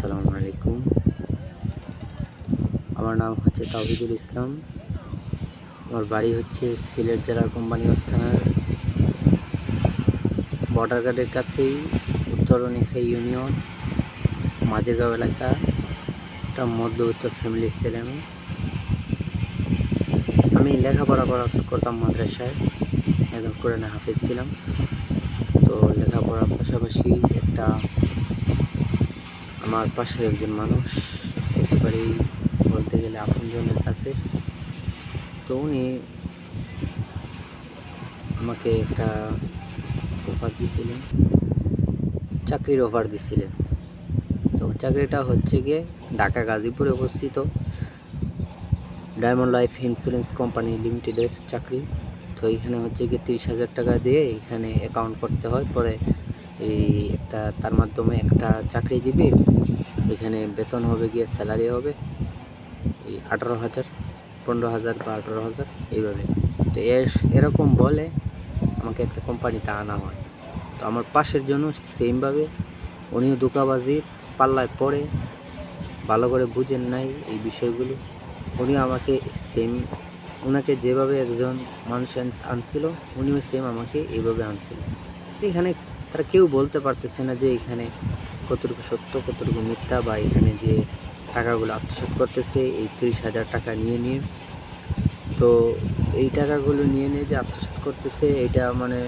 আসসালামু আলাইকুম। আমার নাম হচ্ছে তাওহিদুল ইসলাম। আমার বাড়ি হচ্ছে সিলেট জেলার কোম্পানিগঞ্জ থানার বর্ডার গার্ডের কাছেই উত্তর অনিখা ইউনিয়ন, মাঝেরগাঁও এলাকা, একটা মধ্যবিত্ত ফ্যামিলির ছেলে আমি। আমি লেখাপড়া করা- করতাম মাদ্রাসায় একজন কোরআনে হাফিজ ছিলাম। তো লেখাপড়ার পাশাপাশি একটা আমার পাশের একজন মানুষ, একেবারেই বলতে গেলে আপনজনের কাছে। তো উনি আমাকে একটা অফার দিয়েছিলেন চাকরির অফার দিয়েছিলেন তো চাকরিটা হচ্ছে গিয়ে ঢাকা গাজীপুরে অবস্থিত ডায়মন্ড লাইফ ইন্স্যুরেন্স কোম্পানি লিমিটেডের চাকরি। তো এখানে হচ্ছে গিয়ে তিরিশ হাজার টাকা দিয়ে এখানে অ্যাকাউন্ট করতে হয়, পরে এই একটা, তার মাধ্যমে একটা চাকরি দিবে, এখানে বেতন হবে গিয়ে স্যালারি হবে, এই আঠারো হাজার, পনেরো হাজার বা আঠারো হাজার, এইভাবে। তো এর- এরকম বলে আমাকে একটা কোম্পানিতে আনা হয়। তো আমার পাশের জন্য সেমভাবে উনিও দোকাবাজির পাল্লায় পড়ে, ভালো করে বুঝেন নাই এই বিষয়গুলো। উনি আমাকে সেম ওনাকে যেভাবে একজন মানুষ আন- আনছিল, উনিও সেম আমাকে এইভাবে আনছিল। তো এখানে তারা কেউ বলতে পারতেছে না যে এখানে কতটুকু সত্য, কতটুকু মিথ্যা বা এখানে যে টাকাগুলো আত্মসাৎ করতেছে, এই তিরিশ হাজার টাকা নিয়ে নিয়ে। তো এই টাকাগুলো নিয়ে নিয়ে যে আত্মসাৎ করতেছে, এটা মানে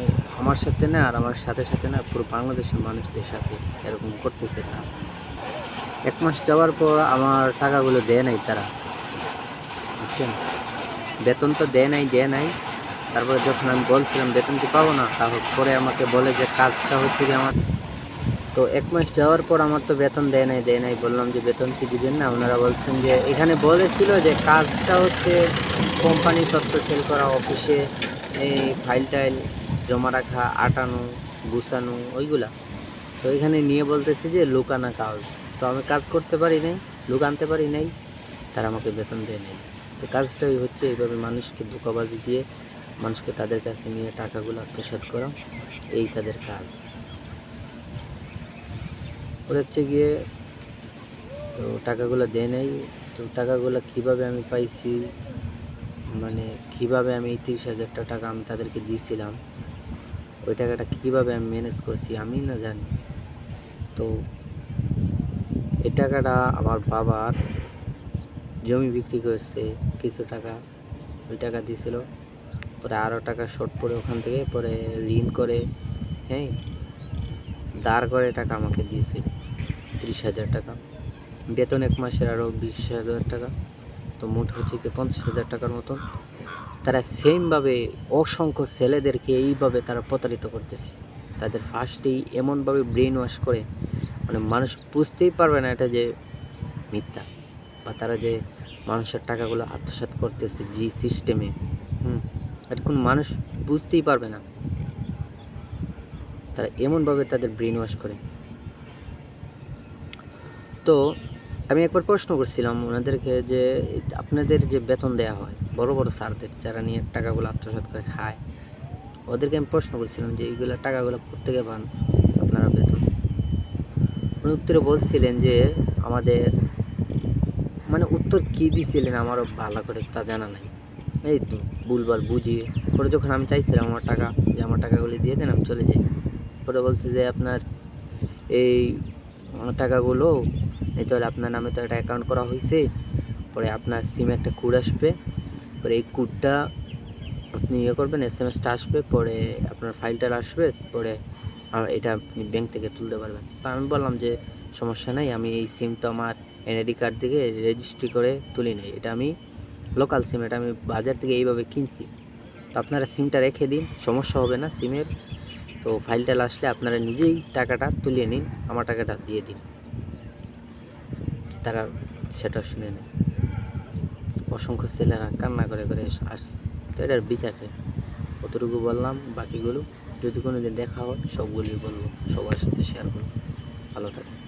আমার সাথে না আর আমার সাথে সাথে না পুরো বাংলাদেশের মানুষদের সাথে এরকম করতেছে না। এক মাস যাওয়ার পর আমার টাকাগুলো দেয় নাই তারা। বুঝছেন? বেতন তো দেয় নাই দেয় নাই। তারপরে যখন আমি বলছিলাম, বেতন কি পাবো না? তারপরে আমাকে বলে যে, কাজটা হচ্ছে কি আমার তো এক মাস যাওয়ার পর আমার তো বেতন দেয় নাই দেয় নাই। বললাম যে, বেতন কি দিবেন না? ওনারা বলছেন যে, এখানে বলেছিল যে, কাজটা হচ্ছে কোম্পানি তথ্য সেল করা, অফিসে এই ফাইল টাইল জমা রাখা, আটানো, গুছানো, ওইগুলা। তো এখানে নিয়ে বলতেছে যে, লুকানা কাজ। তো আমি কাজ করতে পারি নাই, লুক আনতে পারি নাই, তারা আমাকে বেতন দেয় নাই। তো কাজটাই হচ্ছে এইভাবে মানুষকে ধোকাবাজি দিয়ে মানুষকে তাদের কাছে নিয়ে টাকাগুলো আত্মসাৎ করা, এই তাদের কাজ। ওরা হচ্ছে গিয়ে, তো টাকাগুলো দেয় নাই, তো টাকাগুলো কীভাবে আমি পাইছি মানে কীভাবে আমি এই তিরিশ হাজার টাকা আমি তাদেরকে দিয়েছিলাম ওই টাকাটা কীভাবে আমি ম্যানেজ করছি, আমি না জানি। তো এই টাকাটা আমার বাবার জমি বিক্রি করছে, কিছু টাকা, ওই টাকা দিয়েছিল পরে আরও টাকা শর্ট পড়ে ওখান থেকে পরে ঋণ করে হ্যাঁ? দাঁড় করে টাকা আমাকে দিয়েছে, তিরিশ হাজার টাকা। বেতন এক মাসের আরও বিশ হাজার টাকা, তো মোট হচ্ছে কি পঞ্চাশ হাজার টাকার মতন। তারা সেমভাবে অসংখ্য ছেলেদেরকে এইভাবে তারা প্রতারিত করতেছে। তাদের ফার্স্টেই এমনভাবে ব্রেন ওয়াশ করে মানে মানুষ বুঝতেই পারবে না এটা যে মিথ্যা। বা তারা যে মানুষের টাকাগুলো আত্মসাৎ করতেছে জি সিস্টেমে কোনো মানুষ বুঝতেই পারবে না। তারা এমনভাবে তাদের ব্রেন ওয়াশ করে। তো আমি একবার প্রশ্ন করছিলাম ওনাদেরকে যে, আপনাদের যে বেতন দেওয়া হয়, বড় বড় স্যারদের যারা নিয়ে টাকাগুলো আত্মসাৎ করে খায়, ওদেরকে আমি প্রশ্ন করছিলাম যে, এইগুলো টাকাগুলো কোথেকে পান আপনারা বেতন? উনি উত্তরে বলছিলেন যে, আমাদের মানে উত্তর কী দিছিলেন আমারও ভালো করে তা জানা নাই। এই তো। ভুলবার বুঝিয়ে, পরে যখন আমি চাইছিলাম আমার টাকা, যে আমার টাকাগুলি দিয়ে দেন, আমি চলে যাই। পরে বলছে যে আপনার এই টাকাগুলো, এই তাহলে আপনার নামে তো একটা অ্যাকাউন্ট করা হয়েছে পরে আপনার সিমে একটা কোড আসবে। পরে এই কোডটা আপনি ইয়ে করবেন এস এম এসটা আসবে, পরে আপনার ফাইলটা আসবে, পরে এটা আপনি ব্যাংক থেকে তুলতে পারবেন। তো আমি বললাম যে সমস্যা নাই, আমি এই সিম তো আমার এনআইডি কার্ড থেকে রেজিস্ট্রি করে তুলি নাই। এটা আমি লোকাল সিম এটা আমি বাজার থেকে এইভাবে কিনছি। তো আপনারা সিমটা রেখে দিন, সমস্যা হবে না সিমের তো ফাইলটা আসলে আপনারা নিজেই টাকাটা তুলিয়ে নিন, আমার টাকাটা দিয়ে দিন। তারা সেটা শুনে নেয়। অসংখ্য ছেলেরা কান্না করে করে আসছে। তো এটার বিচার কতটুকু বললাম, বাকিগুলো যদি কোনো দিন দেখা হয়, সবগুলোই বলব। সবার সাথে শেয়ার করব ভালো থাকে